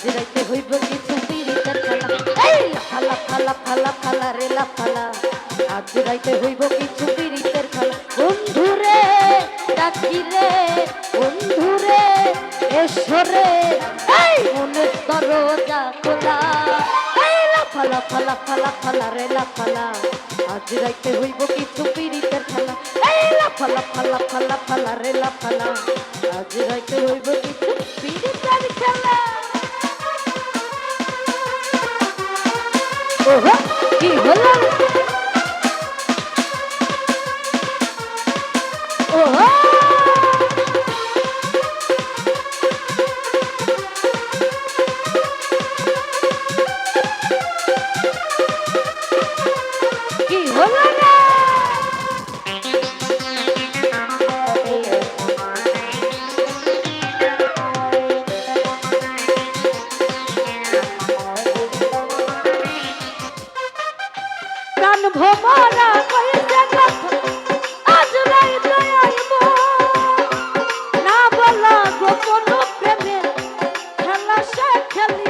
আজ রাইতে হইব কিছু এই, লাফালা, ফালা ফালা ফালা রে, লাফালা। আজ রাইতে হইব কিছু পীড়িতের খেলা? বন্ধুরে ডাকি রে বন্ধুরে এসরে এই মনের দরজা খোলা লাফালা, ফালা ফালা ফালা রে, লাফালা। আজ রাইতে হইব কিছু পীড়িতের খেলা? এই, লাফালা, ফালা ফালা ফালা রে, লাফালা। আজ রাইতে হইব কিছু পীড়িতের খেলা? কি হলো? ভোমরা কইছে কথা। আজ রাইতে আইব না বলা গোপন প্রেমে খেলা সে খেলিব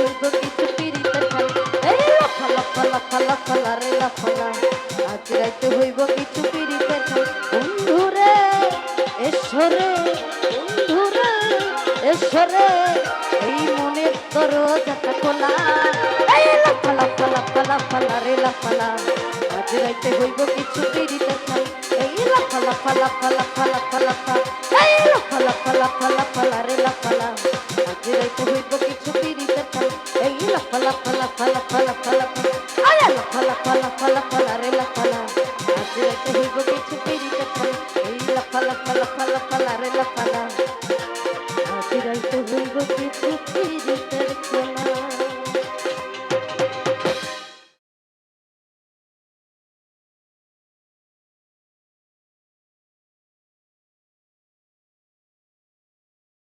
করব কিছু পিরিতের খেলা এই লাফালা ফালা ফালা ফালা রে লাফালা আজ রাইতে হইব কিছু পিরিতের খেলা বন্ধুরে এসরে বন্ধুরে এসরে এই মনের দরজাটা খোলা এই লাফালা ফালা ফালা ফালা রে লাফালা আজ রাইতে হইব কিছু পিরিতের খেলা এই লাফালা ফালা ফালা ফালা ফালা ফালা এই লাফালা ফালা ফালা ফালা রে লাফালা তো বলব কিছু ফিরিতে